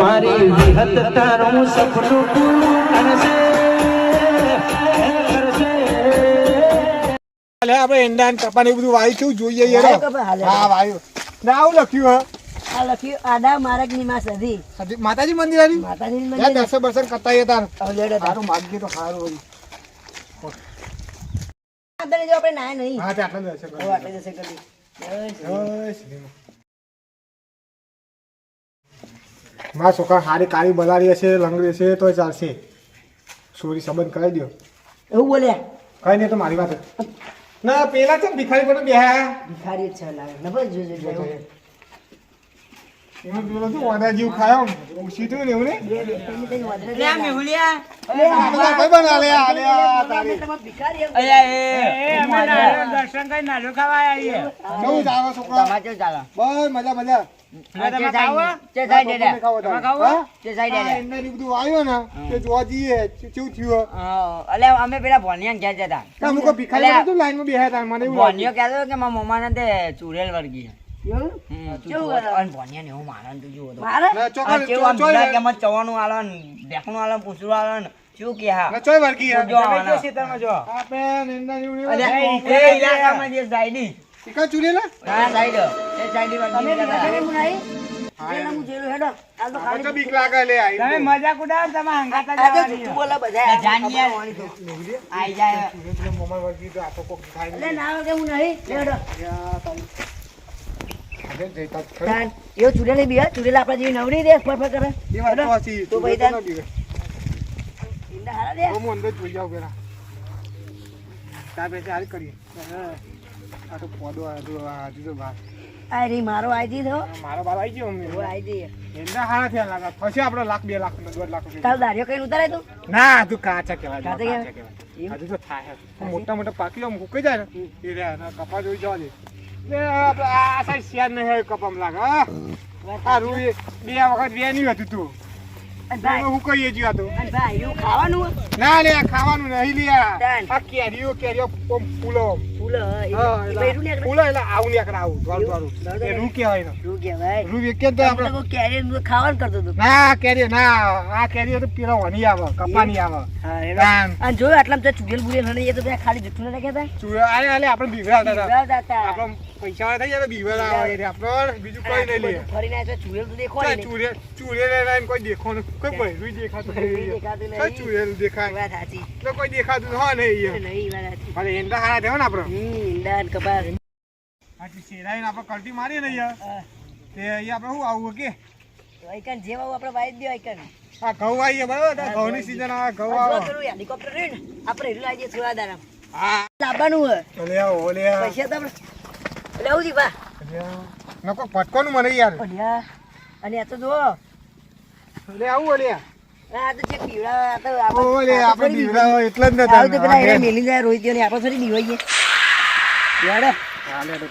મારી વિહત તારું સપનું પૂરું કરશે. હાલે આપણે એંડા ને કપા બધું વાયુ છું જોઈએ યાર. હાલે. હા વાયુ ના આવું લખ્યું આ લખ્યું આડા માર્ગની માં સધી માતાજી મંદિર આવી માતાજી મંદિર દર્શન બર્શન કરતા આવીએ તાર. તાર. માગીએ તો સારું હોય. અંદર જો આપણે નાય નહીં. હા આટલા દર્શન કરી આટલે જશે કરી. જય શ્રી મારા છોકરા હારી કાળી બલાડી હશે લંગડી હશે તો ચાલશે. સોરી સંબંધ કરાવી દો એવું બોલે? કઈ નહીં તો મારી વાત ના પેલા છે ભિખારી પણ બે ભિખારી છે લાગે. નબર જોજો જોજો. એનું પેલો શું વાદા જેવું ખાયો સીધું ને એવું ને અમે પેલા ભોનિયા જતા. કહેતો કે મારા ભોનિયા ને ચૂરેલા? વર્ગી લે. મજાક ઉડાવો તમે બોલે બધા. તો. આઈ જાય. ચૂરે ચૂરે તો આ તો કોક થાય એટલે ના હું નહીં. હેડો. યા તારી. હવે જઈતા જ ખરી. તાન. એવો ચૂડેલી બી? ચૂડેલી આપણા જેવી નવરી દે ફર ફર કરે. તો ભાઈ હારા દે હું અંદર જોઈ જાઉં પેલા. તાર પછી કરીએ. આ તો પોદો બહાર. મારો આઈડી થયો. મારો બાર આઈ ગયો અમને. એવો આઈડી એના હારા થયા લાગે. પછી આપણો લાખ બે લાખ ને દોઢ લાખ રૂપિયા. તારો કઈ ઉતારાય તું? ના તું કાચા હજુ તો થાય મોટા મોટા પાકી આમ હુકાઈ જાય ને એ ને કપા જોઈ જવા દે આપણે આ સાઈડ શેર નહીં કપમ કપામ લાગે હા આ રૂ બે વખત બે નહીં હતું તું હું કહીએ જ્યો તો અને ભાઈ, એવું ખાવાનું ના લે ખાવાનું નહીં લ્યા. આ કેરીઓ ફૂલો ફૂલો. ફૂલો એટલે આવું ને આવું એવું? દ્વારું એ રૂ કહેવાય? રૂ કે તો આપણે કેરી ખાવાનું કરતો હતો. ના કેરી ના આ કેરીઓ તો પેલા વની આવે કપાની આવે. અને જોયું આટલા તો ચૂડેલ બુડેલ એ તો ખાલી જુઠ્ઠું ના કહેતા આલે આલે આપણે હતા. આપણો પૈસા થઈ જાય ને બીવર આવે આપણે બીજું કોઈ નહીં લે ફરી ના આવ્યા તો દેખો ચાલ નહીં. ચૂરે ચૂરે લઈને કોઈ દેખવાનું કોઈ બૈરું દેખાતું નહીં. ચૂરેલું દેખાય વાત સાચી. તો કોઈ દેખાતું હોય નહીં નહીં, વાત સાચી. એંડા હારા દેવો ને આપણે હમ, ઈંડા ને કપાસ. આથી શેરાઈને આપણે કલટી મારીએ ને અહીંયા તે અહીંયા આપણે શું આવું કે આઈકન જેવા આપણે વાઈ જ આઈકન. આ ઘઉં આવીએ બરાબર ઘઉં ની સીઝન આવે ઘઉં આવે હેલિકોપ્ટર આપણે એટલું આવીએ થોડા. હા લાવવાનું હે. ઓલે ઓલે. પૈસા તો આપણે- એટલે આવું જી બા. આ. નકો પટકોનું મને યાર ઓલ્યા. અને આ તો જુઓ. ઓલે આવું ઓલે આ. આ તો જે પીવડા, આ તો આપણે- આ આપણે હોય એટલે જ ને આવું તો પેલા એને મેલી જાય રોહિત ને આપણે થોડી દીવાઈએ યાર, લે, લે, લે.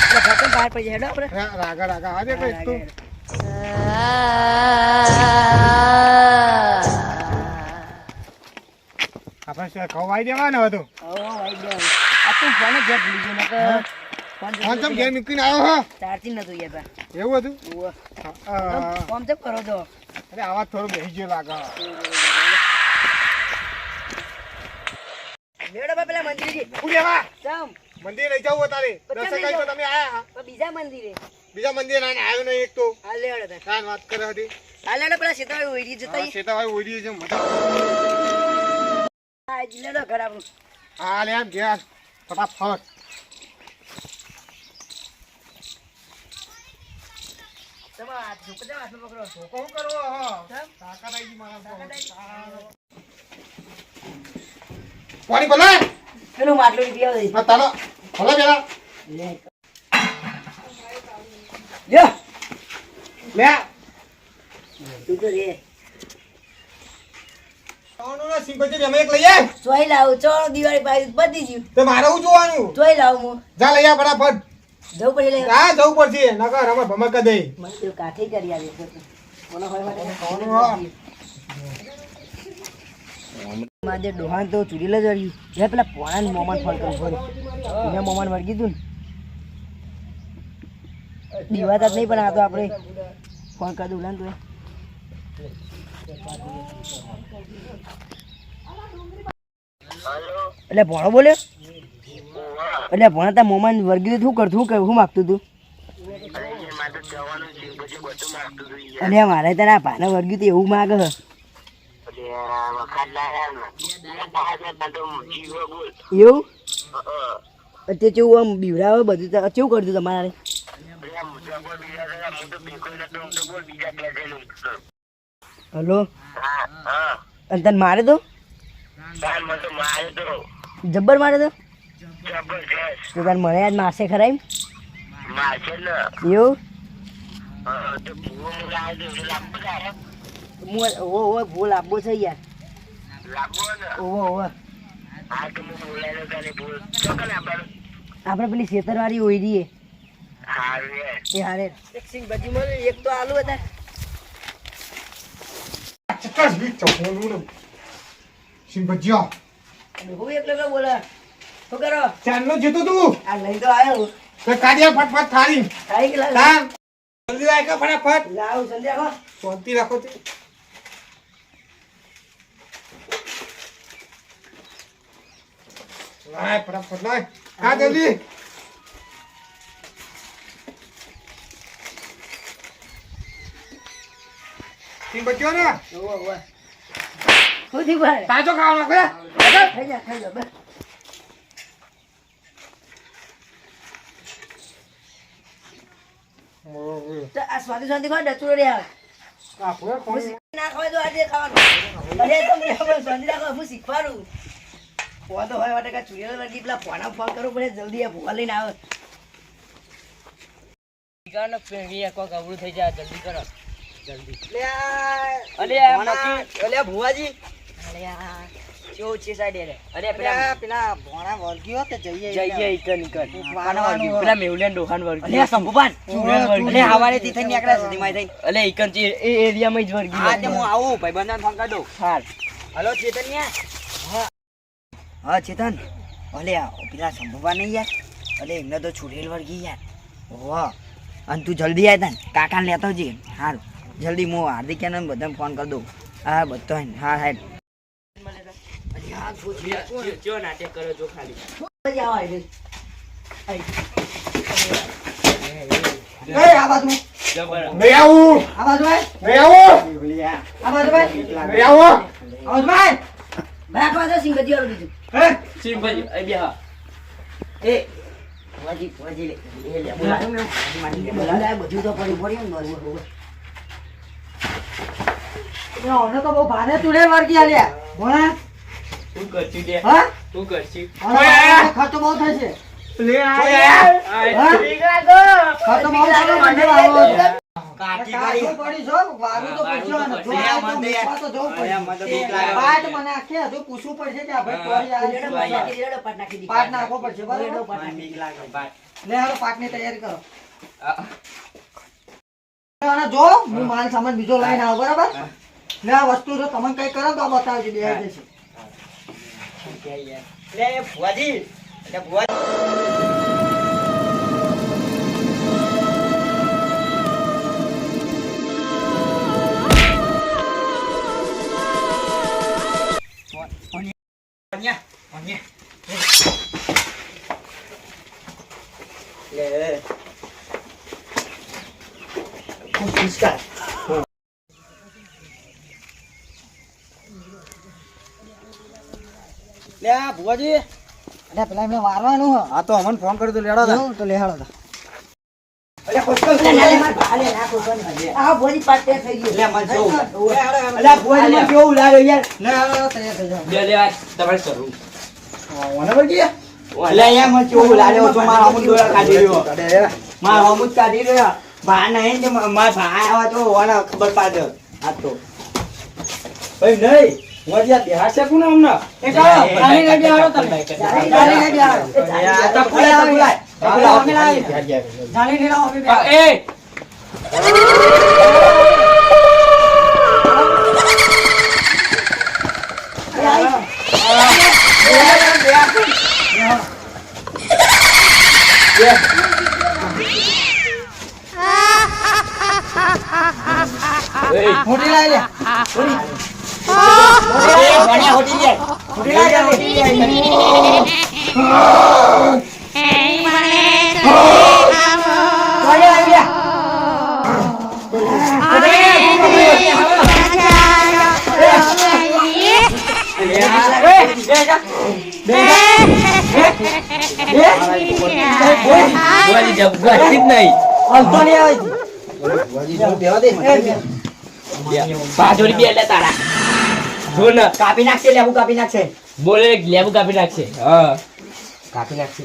એટલે ફટકન બહાર પડી જાય. હેડો આપણે. હા, રાગા રાગા આજે કઈ તું. આપણે શું ઘઉં વાઈ દેવાના હતું ઓ, વાઈ ગયો. આ તું ફોને ઘેર ભૂલી ગયો ફોન જતો ફોન ચમ રહ્યો. ઘેર મૂકીને આવ્યો હો? ચાર્જિંગ નતું યાર એવું હતું. ફોન ચેક કરો તો અરે આવા થોડો બેસી ગયો લાગે બા પેલા મંદિરે શું ચમ. મંદિર લઈ જાવ તારે દર્શન તો તમે આયા હા. બીજા મંદિરે? બીજા મંદિર આને આવ્યો નહીં એક તો. હાલે હળે કાન વાત કરે હતી? હાલે હળે પેલા સીતાભાઈ ઓઈડી જતા. શેતાભાઈ ઓઈડી છે મજા આ જ લેવડો ઘર આપણું. હા લે આમ ગયા ફટાફટ પાણી ભલે પેલું માટલું લીધી દે. હા તારો ભલે પેલા. લે. લે તું તો રે. આવવાનું ને સિંકોચી અમે એક લઈએ ચોઈ લાવું ચો દિવાળી પાછી બધી ગયું તો મારે જોવાનું? ચોઈ લાવું હું. જા લઈ આ ફટાફટ. જવું પડે લે. હા જવું પડશે. નકર અમે ભમક કરી દઈ મને કાઠી કરી માજે ડોહાન તો ચૂડી લે જડ્યું જે પેલા પોણાન મોમાન ફોન કર્યું, ફોન. એને મોમાન વળગી તું ને. દીવાતા નહીં પણ આ તો આપણે ફોન કરી દઉં તું એટલે ભણો બોલ્યો? એટલે ભણા તા મોમાન વળગી શું કરતું, શું શું માગતું તું? અને મારે તને આ ભાને વળગ્યું એવું માગે હે એવું? તે કેવું આમ બીવડાવે બધું? તો કેવું કરતું તમારે? હલો? અને તને મારે તો? જબ્બર મારે તો? તો તને મને આજ મારશે ખરા એમ? એવું? હું ભૂલ આપવો છે યાર. ઓવો ઓવો. પેલી ખેતરવાળી ઓઈ રહીએ એ હારે. એક સિંગ બજી મળે એક તો આલુ હતા. ચક્કસ બી ચોકનું ને સિંહ ભજીયા. હું એકલો એકલો બોલે શું કરો? ચાંદનો જીતું તું. આ લઈ તો આવ્યો તો કાઢ્યા ફટફટ થાળી. જલ્દી આય કે ફટાફટ. લાવ સંધ્યા શાંતિ રાખો તે. લાય ફટાફટ લાય ખા જલ્દી સિંહ ભજીયો ને ઓવો ઓવો થયું ભાઈ તાજો ખાવાનો છે ખાઈ જા ખાઈ જા બસ તો આ સ્વાદી સ્વાદી ખાવા ડચુરો રે હું કોણ શીખી ના ખાવા તો આજે ખાવાનું અરે તમને સ્વાદી રાખો હું શીખવાડું ફોન તો હોય માટે કાંઈ ચૂડીઓ નથી. પેલા ફોના ફોન કરવો પડે જલ્દી આ ભૂવા લઈને આવે. હા ચેતન. અલે પેલા સંભવવા નહીં યાર. અલે એમને તો છોડેલ વળગી યાર. વાહ અને તું જલ્દી આય તને. કાકાને લેતો જઈએ હારું. જલ્દી હું હાર્દિક ને બધાને ફોન કરી દઉં. હા બધો હા હા નહીં આવું નહીં આવું. નહીં આવું. રાખવા દો સિંહ બધી વાળું બીજું હે. એ વાજી વાજી લે. લે બોલા. બોલા. બધું તો પડી પડ્યું ને બરોબર. ઓને તો બહુ ભારે તુડે વર્ગી આલ્યા. ભોણા હા? ઓય! ખર્ચો બહુ થશે લે હા? આય. ખર્ચો બહુ થશે મને વાવો છે. કાઠી પડી છો, વારું તો પૂછવાનું. જો આ તો મૂકવા તો જવું પડશે. પાટ મને આખે હજુ પૂછવું પડશે કે આપણે કોઈ આ રીતે મૂકવા. પાટ નાખી દી પાટ નાખવો પડશે બરાબર? પાટ નાખી દી. લે હાલો પાટની તૈયારી કરો. અને જો હું માલ સામાન બીજો લઈને આવો બરાબર? ને આ વસ્તુ જો તમને કઈ કરો તો આ બતાવજો બે જશે. લે ભુવાજી. એટલે ભુવાજી લે લે આ ભુવાજી. અરે પેલા એમને મારવાનું હ. તો અમને ફોન કર્યો તો લેડો એવું તો લેહાડો તા. અરે લે, લે, માર ભાલે નાખો બંધ. આ બોડી પાટે થઈ ગયું. લે મને જો અરે અલ્યા ભુવાજી મને કેવું લાગ્યો યાર. લે હાલો તૈયાર થઈ જાઓ. ઓને વળગી એટલે એમ છો મારા અમુક દોરા કાઢી રહ્યો. મારા અમુક કાઢી રહ્યો. ભા નહીં ને મારા ભા આવ્યા તો ઓને ખબર પાડે આ તો. ભાઈ નહીં. વળિયા બેહાર છે કોને એ ને તમે. ને. આ તો ને એ, કાપી નાખશે લેવું કાપી નાખશે બોલે લેવું કાપી નાખશે હા કાપી નાખશે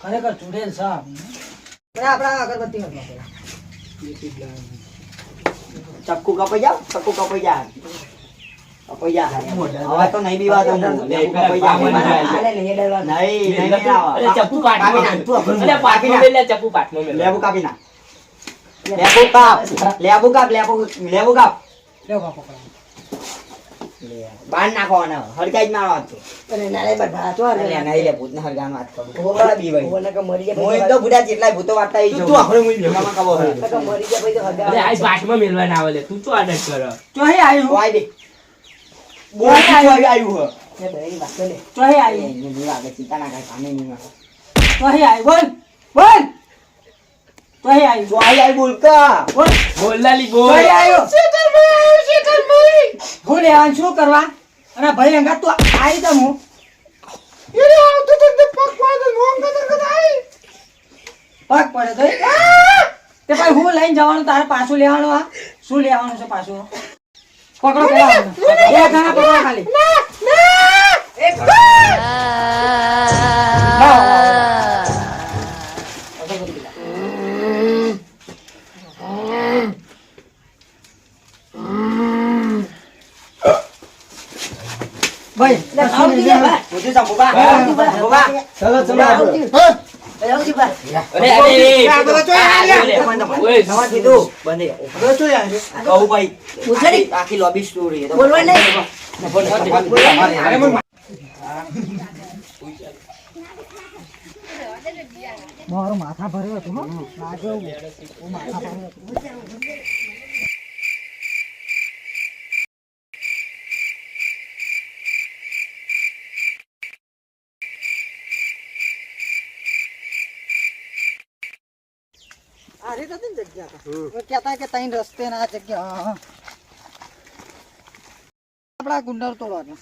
ખરેખર ચૂડેલ છે ચક્કુ કપાઈ જાવ ચક્કુ કપાઈ જા કપાઈ હવે તો નહીં બીવા તો ચક્કુ લેવું. કાપી ના અરે કાપી પાટમાં લેબુ કાપી લેબુ કાપ. લેબુ કાપ લેબુ લેબુ કાપ. બાર નાખવાનો હરગાઈ જ મારવા તો અરે નારે બધા તો અરે નહીં લે ભૂતને હરગાનો વાત કરું. ખબર બી ભાઈ ઓને કે મરી ગયા હું પછી એક તો બુડા જેટલાય ભૂતો વાટતા ઈ તું જોઉં. આપણે લે. એમાં ખબર હોય. તો કે મરી ગયા પછી તો હગાવા. અરે આ પાટમાં મેલવાના આવે લે તું શું આદત કરો? ચોહી આવ્યું તો આઈ દે. બોલ આવી આવ્યું હે. એ દહીં વાતો લે. ચોહી આવ્યું એને નહીં લાગે ચિંતા ના કરે કામે નહીં આવે ચોહી આવ્યું બોલ બોલ. ચોહી આવ્યું તો બોલ આઈ બોલ કા? બોલ. બોલ લાલી બોલ. ચોહી આવ્યું હું લેવાનું શું કરવા? અને ભાઈ અંગા તું આવી દમ હું પગ પડે તો તે ભાઈ હું લઈને જવાનું તારે પાછું લેવાનું આ? શું લેવાનું છે પાછું? પકડો પેલા. બે જણા પકડો ખાલી લાવો. ભાઈ લે, ખાવું તું લે, ભાઈ. બધું સાંભળો બા હા. સાંભળો બા ચલો ચલો ખાવું તું. અરે અરે એ, આ બધા ચોય આ આલ્યા. લે. ઓય, નવા કીધું બંધ કહું ભાઈ આખી આખી લોબી સ્ટોરી બોલવા નહીં. મારું માથા ભર્યો હતું માથા ભર્યો હતું. આ કે તઈ રસ્તે ના જગ્યા. આપડા ગુંડર તોડવાનું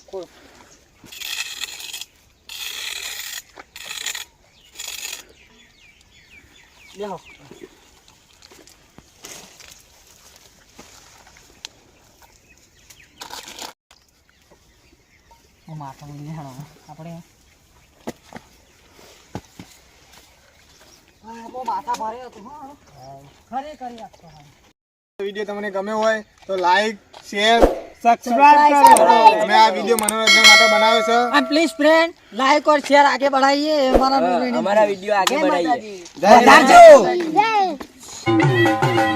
બેહો. માથા આપણે હા, બહુ માથા ભારે હતું હો. ખરેખર યાદ તો હા. વીડિયો તમને ગમે હોય તો લાઈક શેર સબસ્ક્રાઇબ કરો. અમે આ વીડિયો મનોરંજન માટે બનાવ્યો છે. અને please friend like or share આગે બઢાઈએ. અમારા અમારા વીડિયો આગે બઢાઈએ. જય જય.